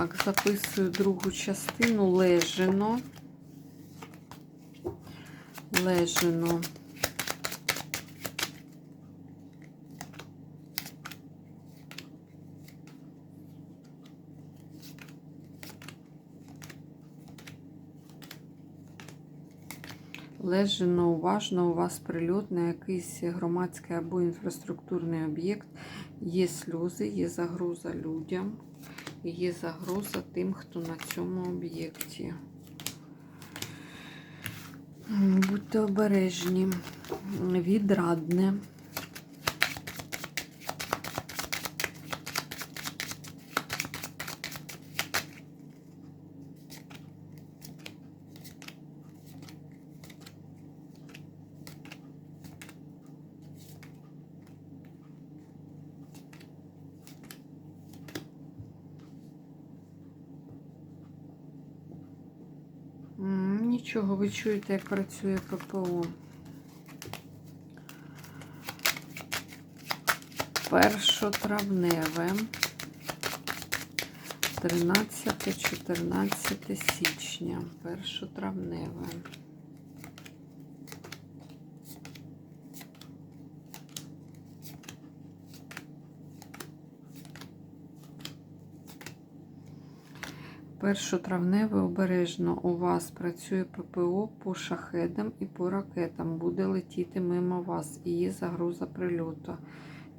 Так, записую другу частину лежено. Лежено. Лежено уважно, у вас прильот на якийсь громадський або інфраструктурний об'єкт. Є сльози, є загроза людям, є загроза тим, хто на цьому об'єкті. Будьте обережні, відрадне. М, Нічого, ви чуєте, як працює ППО. Першотравневе. 13-14 січня. Першотравневе. Першотравневе обережно у вас працює ППО по шахедам і по ракетам. Буде летіти мимо вас і є загроза прильоту.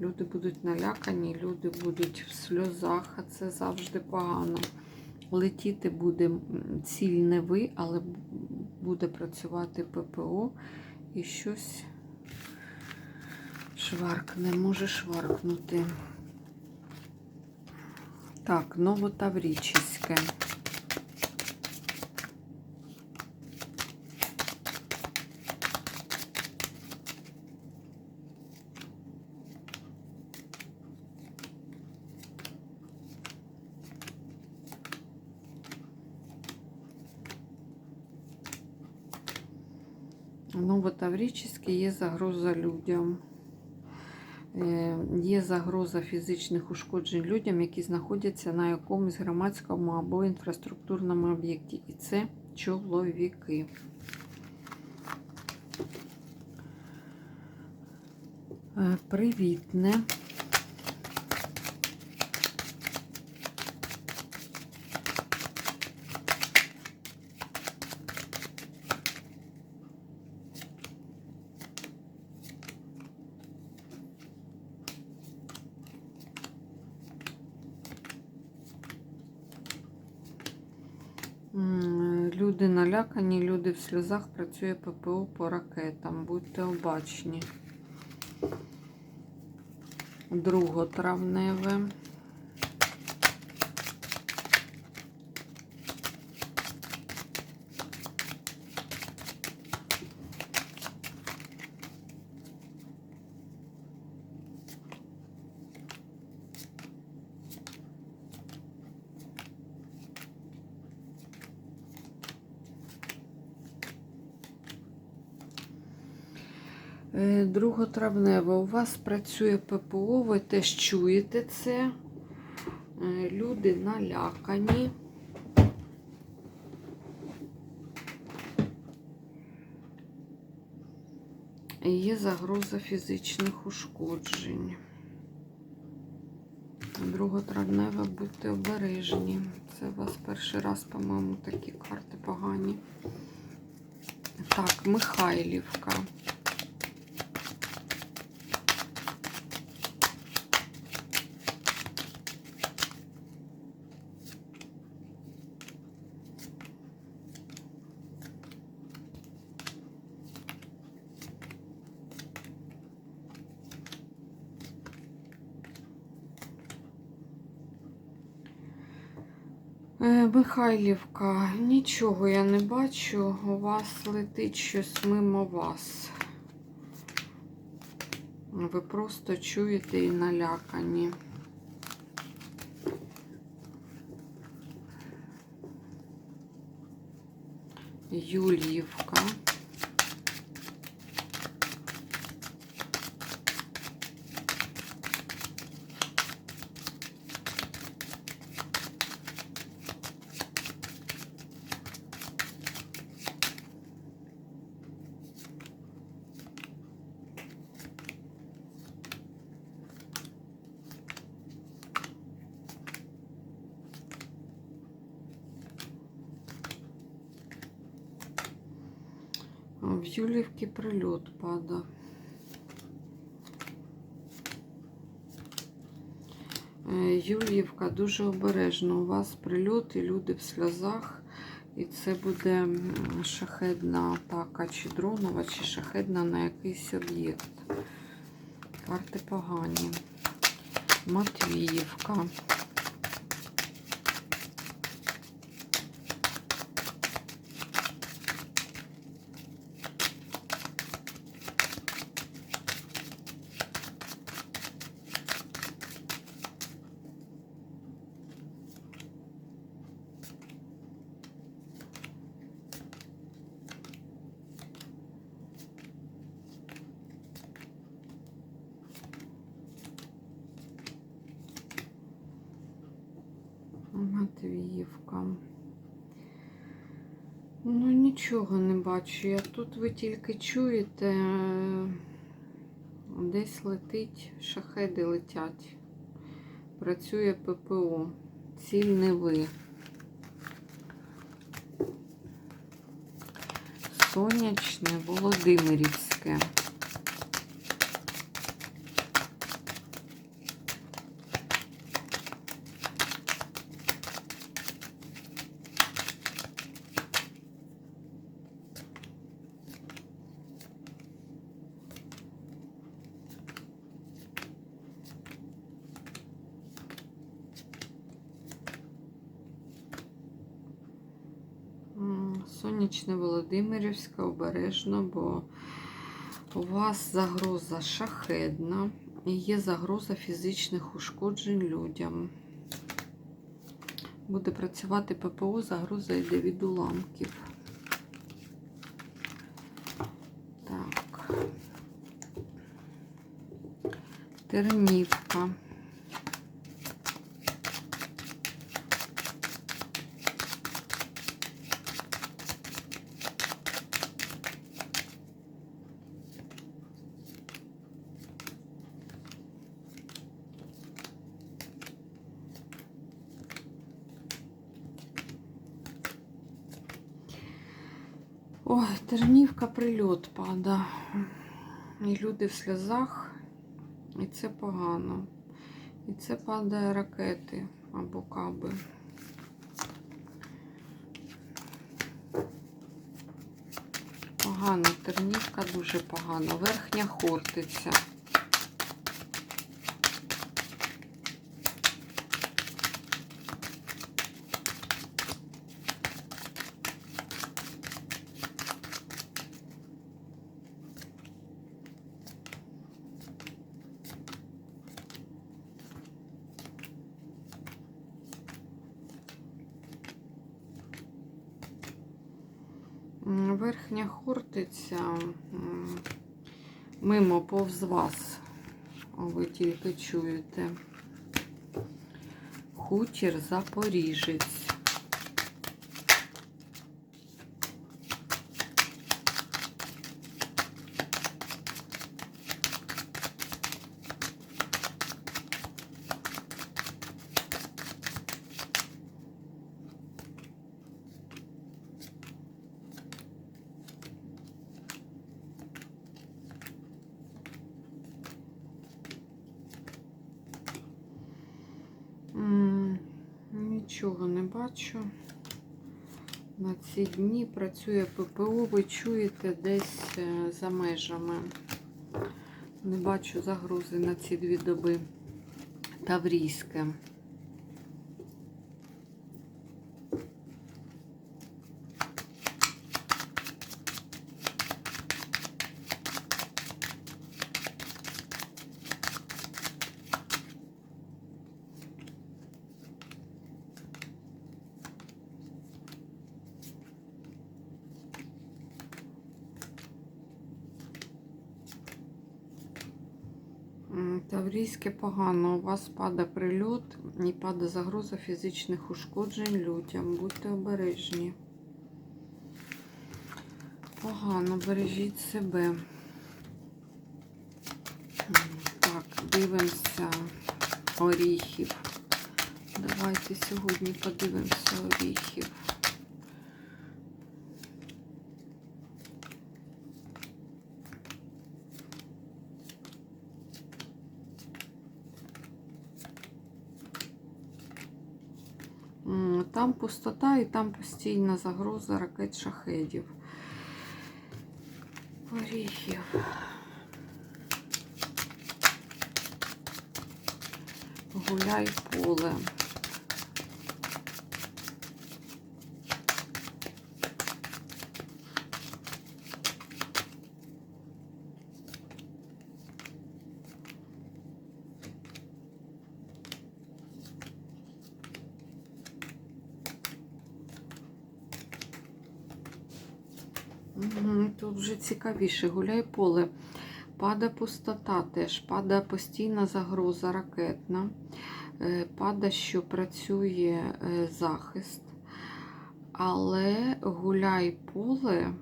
Люди будуть налякані, люди будуть в сльозах, а це завжди погано. Летіти буде ціль не ви, але буде працювати ППО і щось шваркне, може шваркнути. Так, Новотаврічське. Новотаврічське є загроза людям. Є загроза фізичних ушкоджень людям, які знаходяться на якомусь громадському або інфраструктурному об'єкті. І це чоловіки. Е, Привітне. Люди налякані, люди в сльозах працює ППО по ракетам. Будьте обачні. Друготравневе. Друготравневе. У вас працює ППО, ви теж чуєте це. Е, Люди налякані. Є загроза фізичних ушкоджень. Друготравневе, будьте обережні. Це у вас перший раз, по-моєму, такі карти погані. Так, Михайлівка. Михайлівка, нічого я не бачу. У вас летить щось мимо вас. Ви просто чуєте і налякані. Юлівка. В Юлівки прильот падав. Е, Юлівка, дуже обережно. У вас прильот і люди в сльозах. І це буде шахедна атака, чи дронова, чи шахедна на якийсь об'єкт. Карти погані. Матвіївка. Матвіївка. Ну, нічого не бачу. Я тут ви тільки чуєте, е, десь летить, шахеди летять. Працює ППО. Ціль не ви. Сонячне, Володимирівське. М, Сонячне Володимирівська, обережно, бо у вас загроза шахедна і є загроза фізичних ушкоджень людям. Буде працювати ППО, загроза йде від уламків. Так. Тернівка. Ой, тернівка прильот пада. І люди в сльозах. І це погано. І це падає ракети або каби. Погано, тернівка дуже погано. Верхня хортиця. Верхня хортиця мимо повз вас. Ви тільки чуєте. Хутір Запоріжець. Нічого не бачу. На ці дні працює ППО, ви чуєте десь е, за межами. Не бачу загрози на ці дві доби. Таврійське. Таврійське погано. У вас падає прильот і падає загроза фізичних ушкоджень людям. Будьте обережні. Погано, бережіть себе. Так, дивимося оріхів. Давайте сьогодні подивимося оріхів. Там пустота і там постійна загроза ракет шахедів. Оріхів. Гуляй поле. Тут вже цікавіше. Гуляй поле. Пада пустота теж, пада постійна загроза ракетна, е, пада, що працює е, захист. Але гуляй поле.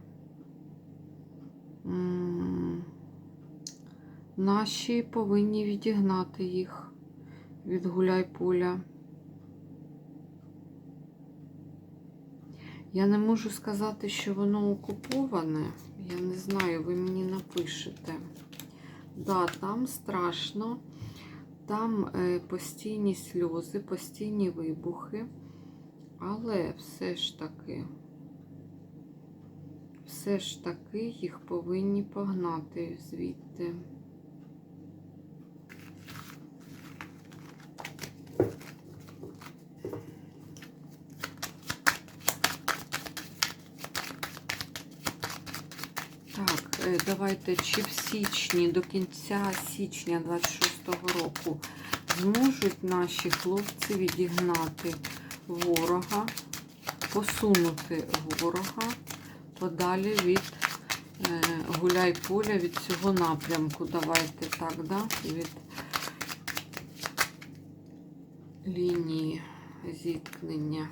Наші повинні відігнати їх від гуляй поля. Я не можу сказати, що воно окуповане. Я не знаю, ви мені напишете. Да, там страшно, там е, постійні сльози, постійні вибухи, але все ж таки, все ж таки їх повинні погнати звідти. Так, е, давайте чи в січні, до кінця січня 26-го року зможуть наші хлопці відігнати ворога, посунути ворога подалі від е, гуляй поля від цього напрямку. Давайте так, да? від лінії зіткнення.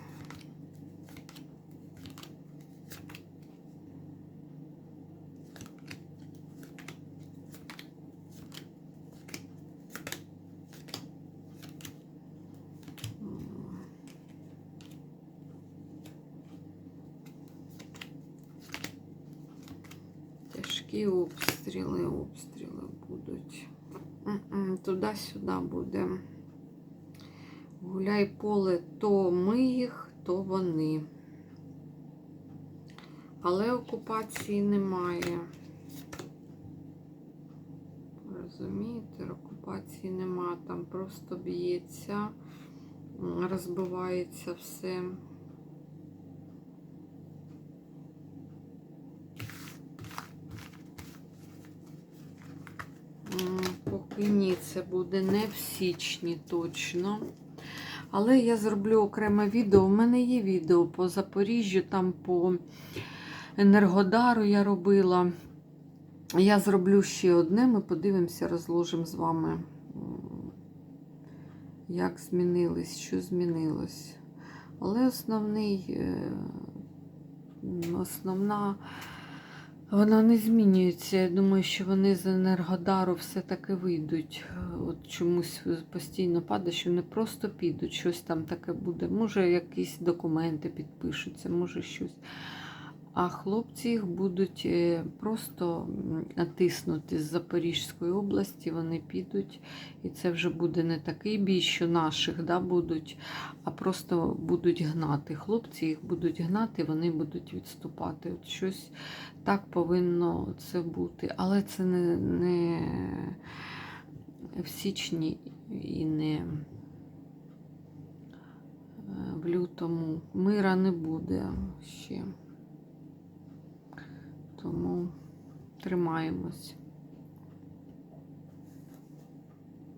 Тяжкі обстріли, обстріли будуть. Туди-сюди буде. Гуляй поле, то ми їх, то вони. Але окупації немає. Розумієте, окупації нема, там просто б'ється, розбивається все. Ні, це буде не в січні точно. Але я зроблю окреме відео. У мене є відео по Запоріжжю, там по Енергодару я робила. Я зроблю ще одне, ми подивимося, розложимо з вами, як змінилось, що змінилось. Але основний, е, основна, вона не змінюється. Я думаю, що вони з Енергодару все-таки вийдуть. От чомусь постійно падає, що не просто підуть, щось там таке буде. Може, якісь документи підпишуться, може щось. А хлопці їх будуть е, просто натиснути з Запорізької області, вони підуть, і це вже буде не такий бій, що наших да, будуть, а просто будуть гнати. Хлопці їх будуть гнати, вони будуть відступати. От щось так повинно це бути. Але це не, не в січні і не е, в лютому. Мира не буде ще. Тому тримаємось.